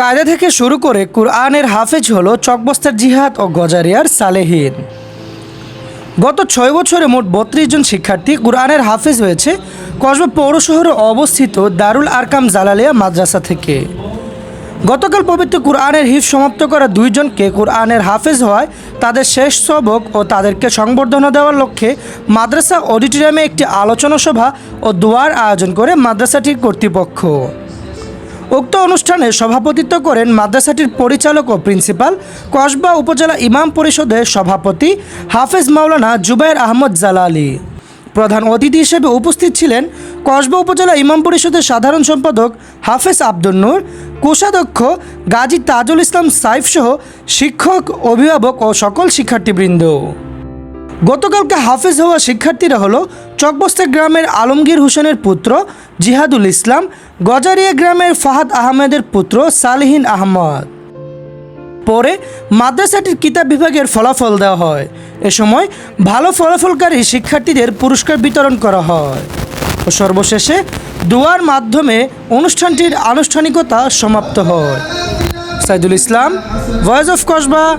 কায়দা থেকে শুরু করে কুরআনের হাফেজ হলো চকবস্তার জিহাদ ও গজারিয়ার সালেহীন। গত ছয় বছরে মোট বত্রিশ জন শিক্ষার্থী কুরআনের হাফেজ হয়েছে কসবা পৌর শহরে অবস্থিত দারুল আরকাম জালালিয়া মাদ্রাসা থেকে। গতকাল পবিত্র কুরআনের হিফ সমাপ্ত করা দুইজনকে কুরআনের হাফেজ হওয়ায় তাদের শেষ সবক ও তাদেরকে সংবর্ধনা দেওয়ার লক্ষ্যে মাদ্রাসা অডিটোরিয়ামে একটি আলোচনা সভা ও দোয়ার আয়োজন করে মাদ্রাসাটির কর্তৃপক্ষ। উক্ত অনুষ্ঠানে সভাপতিত্ব করেন মাদ্রাসাটির পরিচালক ও প্রিন্সিপাল, কসবা উপজেলা ইমাম পরিষদের সভাপতি হাফেজ মাওলানা জুবাইর আহমদ জালালি। প্রধান অতিথি হিসেবে উপস্থিত ছিলেন কসবা উপজেলা ইমাম পরিষদের সাধারণ সম্পাদক হাফেজ আব্দুল নূর, কোষাধ্যক্ষ গাজী তাজুল ইসলাম সাইফ সহ শিক্ষক, অভিভাবক ও সকল শিক্ষার্থীবৃন্দ। গতকালকে হাফেজ হওয়া শিক্ষার্থীরা হলো চকবস্তা গ্রামের আলমগীর হোসেনের পুত্র জিহাদুল ইসলাম, গজারিয়া গ্রামের ফাহাদ আহমেদের পুত্র সালেহিন আহমদ। পরে মাদ্রাসাটির কিতাব বিভাগের ফলাফল দেওয়া হয়। এ সময় ভালো ফলাফলকারী শিক্ষার্থীদের পুরস্কার বিতরণ করা হয়। ও সর্বশেষে দোয়ার মাধ্যমে অনুষ্ঠানটির আনুষ্ঠানিকতা সমাপ্ত হয়। সাইদুল ইসলাম ভয়েস অফ কসবা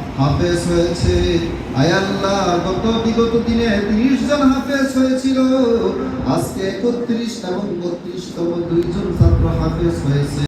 হাফেজ হয়েছে। আয়াল্লাহ গত বিগত দিনে তিরিশ জন হাফেজ হয়েছিল। আজকে একত্রিশ এবং বত্রিশতম দুইজন ছাত্র হাফেজ হয়েছে।